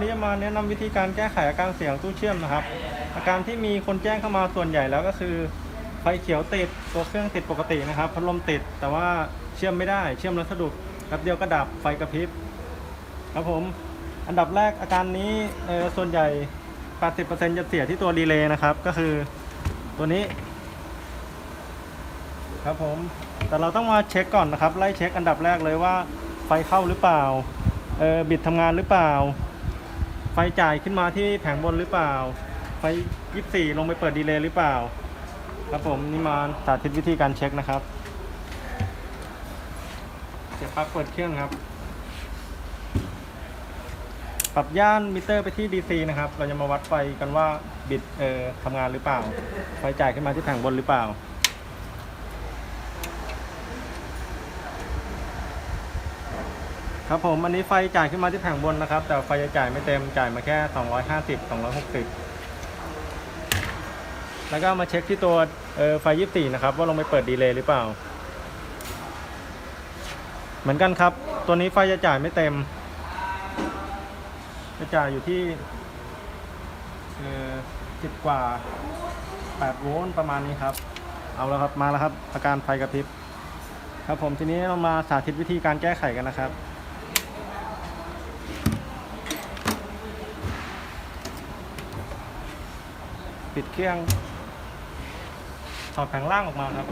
นี้จะมาแนะนำวิธีการแก้ไขอาการเสียงตู้เชื่อมนะครับ อาการที่มีคนแจ้งเข้ามาส่วนใหญ่แล้วก็คือไฟเขียวติดตัวเครื่องติดปกตินะครับพัดลมติดแต่ว่าเชื่อมไม่ได้เชื่อมแล้วสะดุดแป๊บเดียวก็ดับไฟกระพริบครับผมอันดับแรกอาการนี้ส่วนใหญ่ 80%จะเสียที่ตัวรีเลย์นะครับ ก็คือตัวนี้ ครับผม แต่เราต้องมาเช็คก่อนนะครับ ไล่เช็คอันดับแรกเลยว่าไฟเข้าหรือเปล่า เออบิดทำงานหรือเปล่า ไฟจ่ายขึ้นมาที่แผงบนหรือเปล่า ไฟ 24 ลงไปเปิดดีเลย์หรือเปล่า ครับผมนี่มาสาธิตวิธีการเช็คนะครับ เสียบปลั๊กเปิดเครื่องครับ ปรับย่านมิเตอร์ไปที่ DC นะครับ เราจะมาวัดไฟกันว่าบิดเอ่อทำงานหรือเปล่า ไฟจ่ายขึ้นมาที่แผงบนหรือเปล่า ครับผมอันนี้ไฟจ่ายขึ้นมาที่แผงบนนะครับ แต่ไฟจะจ่ายไม่เต็มจ่ายมาแค่ 250 260 แล้วก็มาเช็คที่ตัวเออไฟ 24 นะครับ ว่าลงไปเปิดดีเลย์หรือเปล่า เหมือนกันครับ ตัวนี้ไฟจะจ่ายไม่เต็ม จะจ่ายอยู่ที่เออ10กว่า8โวลต์ประมาณนี้ครับ เอาแล้วครับมาแล้วครับอาการไฟกระพริบครับผมทีนี้เรามาสาธิตวิธีการแก้ไขกันนะครับ ปิดเครื่องถอดแผงล่างออกมาครับ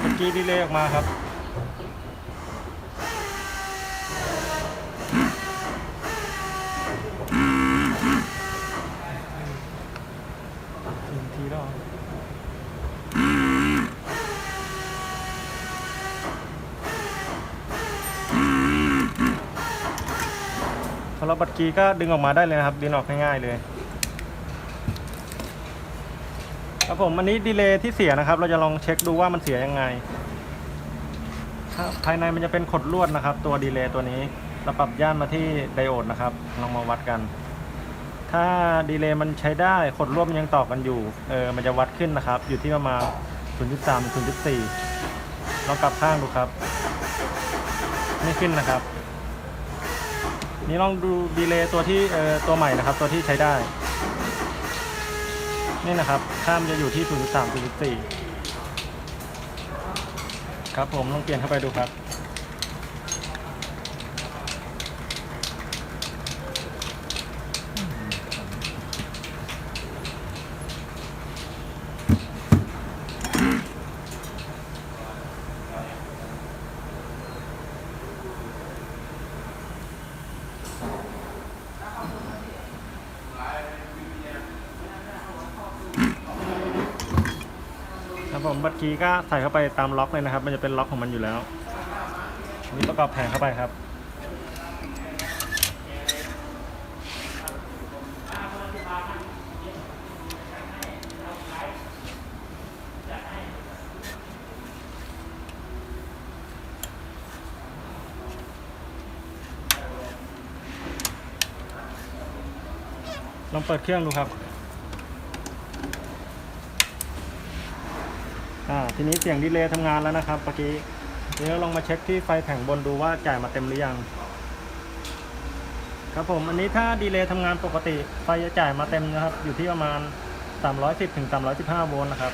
เมื่อกี้ดีเลยออกมาครับดึงทีแล้วเหรอสำหรับบัตรกีก็ดึงออกมาได้เลยนะครับ ดึงออกง่ายๆเลย ครับผมอันนี้ดีเลย์ที่เสียนะครับ เราจะลองเช็คดูว่ามันเสียยังไงถ้าภายในมันจะเป็นขดลวดนะครับ ตัวดีเลย์ตัวนี้เราปรับย่านมาที่ไดโอดนะครับ ลองมาวัดกัน ถ้าดีเลย์มันใช้ได้ขดลวดมันยังต่อกันอยู่เออมันจะวัดขึ้นนะครับ อยู่ที่ประมาณ 0.3 0.4ลองกลับข้างดูครับ ไม่ขึ้นนะครับ นี่ลองดูดีเลย์ตัวที่เออตัวใหม่นะครับ ตัวที่ใช้ได้ นี่นะครับข้ามจะอยู่ที่ 0.3 0.4 ครับผมลองเปลี่ยนเข้าไปดูครับ ครับผมบัตรคีย์ก็ใส่เข้าไปตามล็อกเลยนะครับ มันจะเป็นล็อกของมันอยู่แล้วนี่ประกอบแผงเข้าไปครับ ลองเปิดเครื่องดูครับ อ่าทีนี้เสียงดีเลย์ทำงานแล้วนะครับเมื่อกี้ทีนี้เราลองมาเช็คที่ไฟแผงบนดูว่าจ่ายมาเต็มหรือยัง ครับผมอันนี้ถ้าดีเลย์ทำงานปกติไฟจะจ่ายมาเต็มนะครับ อยู่ที่ประมาณ 310ถึง315โวลต์นะครับ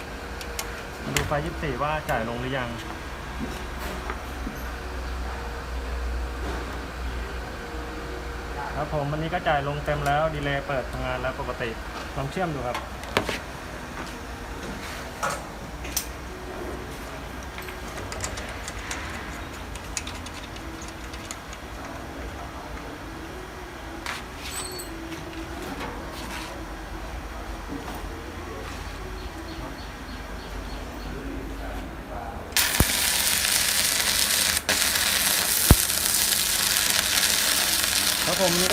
มาดูไฟ 24 ว่าจ่ายลงหรือยังครับผมวันนี้ก็จ่ายลงเต็มแล้วดีเลย์เปิดทำงานแล้วปกติลองเชื่อมดูครับ 작업입니다.